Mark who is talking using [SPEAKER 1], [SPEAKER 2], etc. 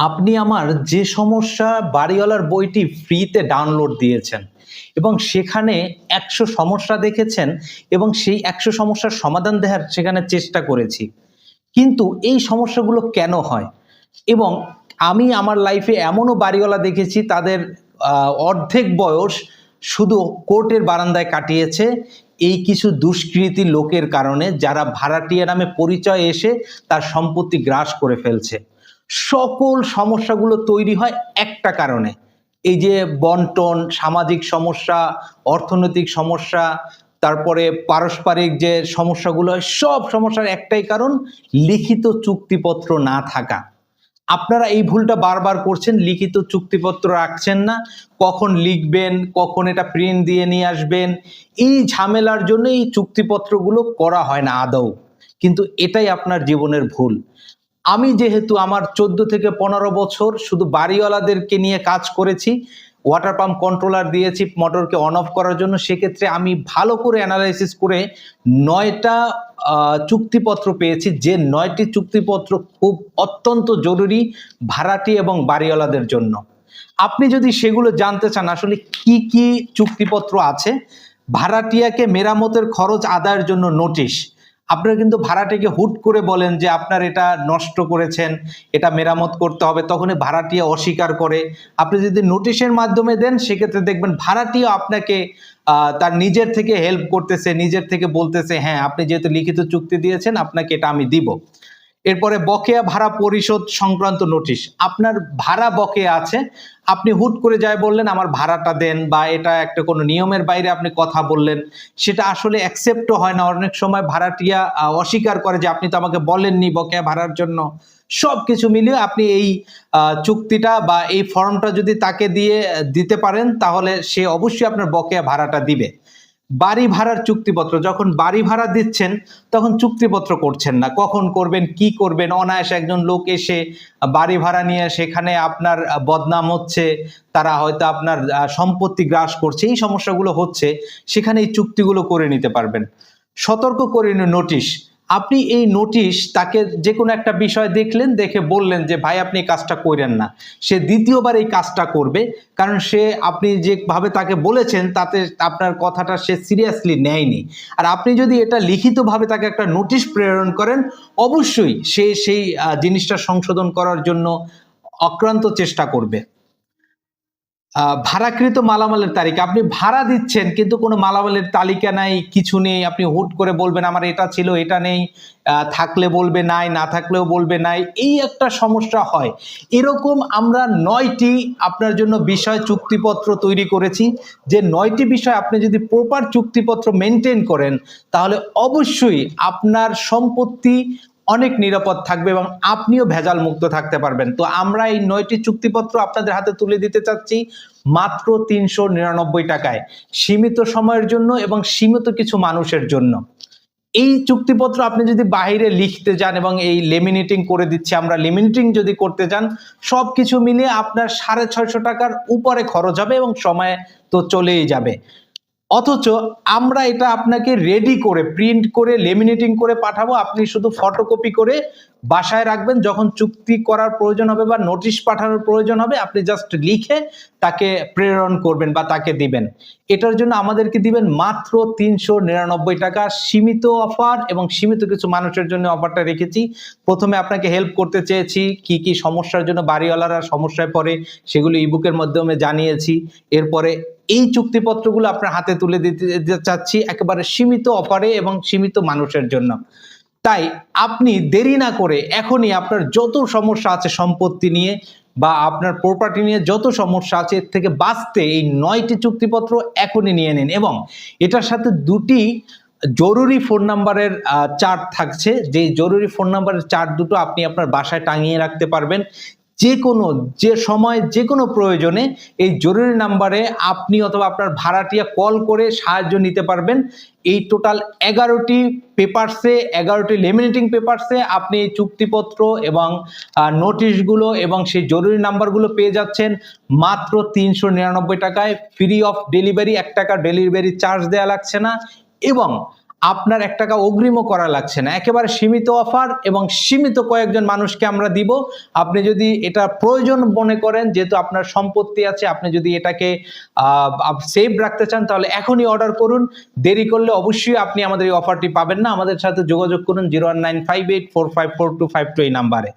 [SPEAKER 1] আপনি আমার যে সমস্যা বাড়িওয়ালার বইটি ফ্রিতে ডাউনলোড দিয়েছেন এবং সেখানে একশো সমস্যা দেখেছেন এবং সেই একশো সমস্যার সমাধান দেওয়ার সেখানে চেষ্টা করেছি। কিন্তু এই সমস্যাগুলো কেন হয়? এবং আমি আমার লাইফে এমনও বাড়িওয়ালা দেখেছি, তাদের অর্ধেক বয়স শুধু কোর্টের বারান্দায় কাটিয়েছে। এই কিছু দুষ্কৃতী লোকের কারণে যারা ভাড়াটিয়া নামে পরিচয় এসে তার সম্পত্তি গ্রাস করে ফেলছে। সকল সমস্যাগুলো তৈরি হয় একটা কারণে। এই যে বন্টন, সামাজিক সমস্যা, অর্থনৈতিক সমস্যা, তারপরে পারস্পরিক যে সমস্যাগুলো হয়, সব সমস্যার একটাই কারণ, লিখিত চুক্তিপত্র না থাকা। আপনারা এই ভুলটা বারবার করছেন, লিখিত চুক্তিপত্র রাখছেন না। কখন লিখবেন, কখন এটা প্রিন্ট দিয়ে নিয়ে আসবেন, এই ঝামেলার জন্য এই চুক্তিপত্রগুলো করা হয় না আদৌ। কিন্তু এটাই আপনার জীবনের ভুল। আমি যেহেতু আমার চোদ্দ থেকে পনেরো বছর শুধু বাড়িওয়ালাদেরকে নিয়ে কাজ করেছি ওয়াটার পাম্প কন্ট্রোলার দিয়েছি মোটরকে অন অফ করার জন্য, সেক্ষেত্রে আমি ভালো করে অ্যানালাইসিস করে নয়টা চুক্তিপত্র পেয়েছি, যে নয়টি চুক্তিপত্র খুব অত্যন্ত জরুরি ভাড়াটি এবং বাড়িওয়ালাদের জন্য। আপনি যদি সেগুলো জানতে চান, আসলে কি কি চুক্তিপত্র আছে, ভাড়াটিয়াকে মেরামতের খরচ আদায়ের জন্য নোটিশ আপনারা কিন্তু ভাড়াটিকে হুট করে বলেন যে আপনার এটা নষ্ট করেছেন, এটা মেরামত করতে হবে, তখনই ভাড়াটি অস্বীকার করে। আপনি যদি নোটিশের মাধ্যমে দেন, সেক্ষেত্রে দেখবেন ভাড়াটিও আপনাকে তার নিজের থেকে হেল্প করতেছে, নিজের থেকে বলতেছে হ্যাঁ আপনি যেহেতু লিখিত চুক্তি দিয়েছেন, আপনাকে এটা আমি দিব। এরপরে বকেয়া ভাড়া পরিশোধ সংক্রান্ত নোটিশ। আপনার ভাড়া বকেয়া আছে, আপনি হুট করে যায় বললেন, আমার ভাড়াটা দেন বা এটা একটা কোনো নিয়মের বাইরে আপনি কথা বললেন সেটা আসলে অ্যাকসেপ্টও হয় না। অনেক সময় ভাড়াটিয়া অস্বীকার করে যে, আপনি তো আমাকে বলেননি বকেয়া ভাড়ার জন্য সব কিছু মিলিয়ে আপনি এই চুক্তিটা বা এই ফর্মটা যদি তাকে দিয়ে দিতে পারেন, তাহলে সে অবশ্যই আপনার বকেয়া ভাড়াটা দিবে। বাড়ি ভাড়ার চুক্তিপত্র, যখন বাড়ি ভাড়া দিচ্ছেন, তখন চুক্তিপত্র করছেন না। কখন করবেন, কি করবেন? অনায়াসে একজন লোক এসে বাড়ি ভাড়া নিয়ে সেখানে আপনার বদনাম হচ্ছে, তারা হয়তো আপনার সম্পত্তি গ্রাস করছে, এই সমস্যাগুলো হচ্ছে, সেখানে এই চুক্তিগুলো করে নিতে পারবেন। সতর্ক করে নোটিশ আপনি এই নোটিশ তাকে যে কোনো একটা বিষয় দেখলেন, দেখে বললেন যে, ভাই, আপনি এই কাজটা করেন না। সে দ্বিতীয়বার এই কাজটা করবে, কারণ সে আপনি যেভাবে তাকে বলেছেন, তাতে আপনার কথাটা সে সিরিয়াসলি নেয়নি। আর আপনি যদি এটা লিখিতভাবে তাকে একটা নোটিশ প্রেরণ করেন, অবশ্যই সে সেই জিনিসটা সংশোধন করার জন্য অক্রান্ত চেষ্টা করবে। ভাড়াকৃত মালামালের তালিকা আপনি ভাড়া দিচ্ছেন, কিন্তু কোনো মালামালের তালিকা নাই, কিছু নেই। আপনি হুট করে বলবেন, আমার এটা ছিল, এটা নেই। থাকলে বলবে নাই, না থাকলেও বলবে নাই। এই একটা সমস্যা হয়। এরকম আমরা নয়টি আপনার জন্য বিষয়, চুক্তিপত্র তৈরি করেছি। যে নয়টি বিষয় আপনি যদি প্রপার চুক্তিপত্র মেনটেন করেন, তাহলে অবশ্যই আপনার সম্পত্তি অনেক নিরাপদ থাকবে এবং আপনিও ভেজাল মুক্ত থাকতে পারবেন। তো আমরা এই নয়টি চুক্তিপত্র আপনাদের হাতে তুলে দিতে চাচ্ছি মাত্র তিনশো নিরানব্বই টাকায়। সীমিত সময়ের জন্য এবং সীমিত কিছু মানুষের জন্য। এই চুক্তিপত্র আপনি যদি বাইরে লিখতে যান এবং এই লেমিনেটিং করে দিচ্ছি, আমরা লেমিনেটিং যদি করতে যান সব কিছু মিলিয়ে আপনার সাড়ে ছয়শো টাকার উপরে খরচ হবে এবং সময় তো চলেই যাবে। অথচ আমরা এটা আপনাকে রেডি করে প্রিন্ট করে লেমিনেটিং করে পাঠাবো। আপনি শুধু ফটোকপি করে বাসায় রাখবেন। যখন চুক্তি করার প্রয়োজন হবে বা নোটিশ পাঠানোর প্রয়োজন হবে, আপনি জাস্ট লিখে তাকে প্রেরণ করবেন বা তাকে দিবেন। এটার জন্য আমাদেরকে দিবেন মাত্র তিনশো নিরানব্বই টাকা সীমিত অফার এবং সীমিত কিছু মানুষের জন্য অফারটা রেখেছি। প্রথমে আপনাকে হেল্প করতে চেয়েছি, কি কি সমস্যার জন্য বাড়িওয়ালারা সমস্যায় পড়ে সেগুলো ইবুকের মাধ্যমে জানিয়েছি। এরপরে এই চুক্তিপত্রগুলো আপনার হাতে তুলে দিতে চাচ্ছি একেবারে সীমিত অফারে এবং সীমিত মানুষের জন্য। তাই আপনি দেরি না করে এখনই আপনার যত সমস্যা আছে সম্পত্তি নিয়ে বা আপনার প্রপার্টি নিয়ে যত সমস্যা আছে এর থেকে বাঁচতে এই নয়টি চুক্তিপত্র এখনই নিয়ে নিন এবং এটার সাথে দুটি জরুরি ফোন নাম্বারের চার্ট থাকছে। যে জরুরি ফোন নাম্বারের চার্ট দুটো আপনি আপনার বাসায় টাঙিয়ে রাখতে পারবেন। যে কোনো যে সময় যে কোনো প্রয়োজনে এই জরুরি নাম্বারে আপনি অথবা আপনার ভাড়াটিয়া কল করে সাহায্য নিতে পারবেন। এই টোটাল এগারোটি পেপারসে, এগারোটি লেমিনেটিং পেপারসে আপনি এই চুক্তিপত্র এবং নোটিশগুলো এবং সেই জরুরি নাম্বারগুলো পেয়ে যাচ্ছেন। মাত্র তিনশো নিরানব্বই টাকায়, ফ্রি অফ ডেলিভারি, এক টাকা ডেলিভারি চার্জ দেওয়া লাগছে না এবং আপনার এক টাকা অগ্রিমও করা লাগছে না। একেবারে সীমিত অফার এবং সীমিত কয়েকজন মানুষকে আমরা দিব। আপনি যদি এটা প্রয়োজন মনে করেন, যেহেতু আপনার সম্পত্তি আছে, আপনি যদি এটাকে সেভ রাখতে চান, তাহলে এখনই অর্ডার করুন। দেরি করলে অবশ্যই আপনি আমাদের এই অফারটি পাবেন না। আমাদের সাথে যোগাযোগ করুন zero one nine five eight four five four two five two এই নাম্বারে।